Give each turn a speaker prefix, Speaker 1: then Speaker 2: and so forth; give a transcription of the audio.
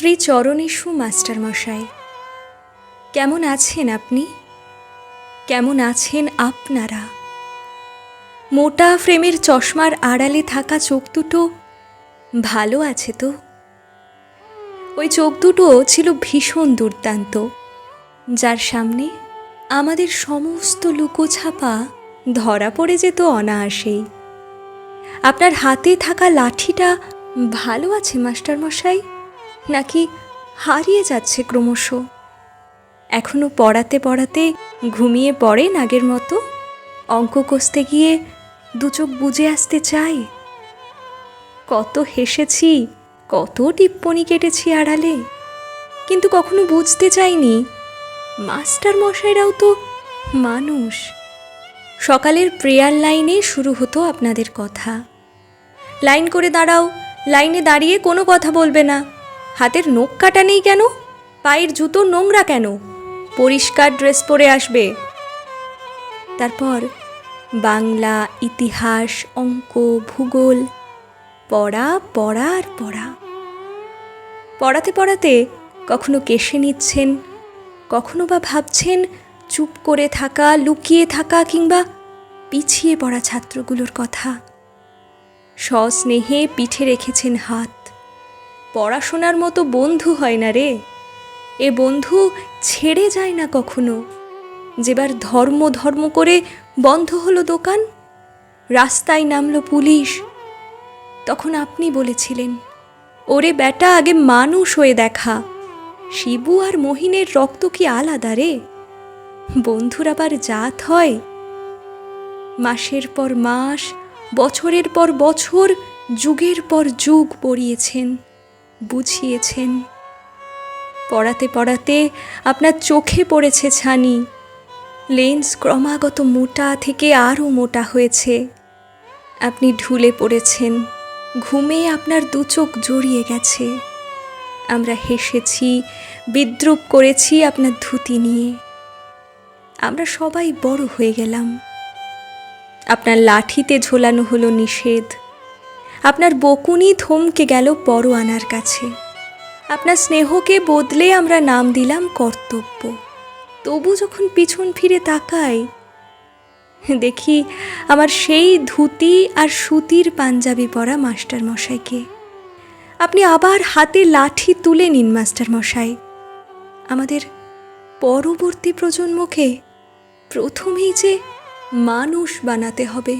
Speaker 1: শ্রী চরণেশু মাস্টারমশাই। কেমন আছেন আপনি? কেমন আছেন আপনারা? মোটা ফ্রেমের চশমার আড়ালে থাকা চোখ দুটো ভালো আছে তো? ওই চোখ দুটো ছিল ভীষণ দুর্দান্ত। যার সামনে আমাদের সমস্ত লুকোছাপা ধরা পড়ে যেত অনায়াসেই। আপনার হাতে থাকা লাঠিটা ভালো আছে, মাস্টারমশাই? নাকি হারিয়ে যাচ্ছে ক্রমশ? এখনও পড়াতে পড়াতে ঘুমিয়ে পড়েন আগের মতো? অঙ্ক কষতে গিয়ে দু চোখ বুঝে আসতে চাই? কত হেসেছি, কত টিপ্পনি কেটেছি আড়ালে। কিন্তু কখনো বুঝতে চাইনি, মাস্টার মশাইরাও তো মানুষ। সকালের প্রেয়ার লাইনে শুরু হতো আপনাদের কথা। লাইন করে দাঁড়াও, লাইনে দাঁড়িয়ে কোনো কথা বলবে না। হাতের নখ কাটা নেই কেন? পায়ের জুতো নোংরা কেন? পরিষ্কার ড্রেস পরে আসবে। তারপর বাংলা, ইতিহাস, অঙ্ক, ভূগোল, পড়া পড়া আর পড়া। পড়াতে পড়াতে কখনো কেশে নিচ্ছেন, কখনো বা ভাবছেন চুপ করে থাকা, লুকিয়ে থাকা কিংবা পিছিয়ে পড়া ছাত্রগুলোর কথা। সস্নেহে পিঠে রেখেছেন হাত। পড়াশোনার মতো বন্ধু হয় না রে। এ বন্ধু ছেড়ে যায় না কখনো। যেবার ধর্ম ধর্ম করে বন্ধ হলো দোকান, রাস্তায় নামলো পুলিশ। তখন আপনি বলেছিলেন, ওরে বেটা, আগে মানুষ হয়ে দেখা। শিবু আর মহিনের রক্ত কি আলাদা রে? বন্ধুর আবার জাত হয়। মাসের পর মাস, বছরের পর বছর, যুগের পর যুগ পড়িয়েছেন। বুঝিয়েছেন। পড়াতে পড়াতে আপনার চোখে পড়েছে ছানি। লেন্স ক্রমাগত মোটা থেকে আরও মোটা হয়েছে। আপনি ঢুলে পড়েছেন। ঘুমে আপনার দু চোখ জড়িয়ে গেছে। আমরা হেসেছি, বিদ্রুপ করেছি আপনার ধুতি নিয়ে। আমরা সবাই বড় হয়ে গেলাম। আপনার লাঠিতে ঝোলানো হলো নিষেধ। আপনার বকুনি থমকে গেল আনার কাছে। আপনার স্নেহকে বদলে আমরা নাম দিলাম কর্তব্য। তবু যখন পিছন ফিরে তাকাই, দেখি আমার সেই ধুতি আর সুতির পাঞ্জাবি পরা মাস্টার মশাইকে আপনি আবার হাতে লাঠি তুলে নিন মাস্টার মশাই আমাদের পরবর্তী প্রজন্মকে প্রথমেই যে মানুষ বানাতে হবে।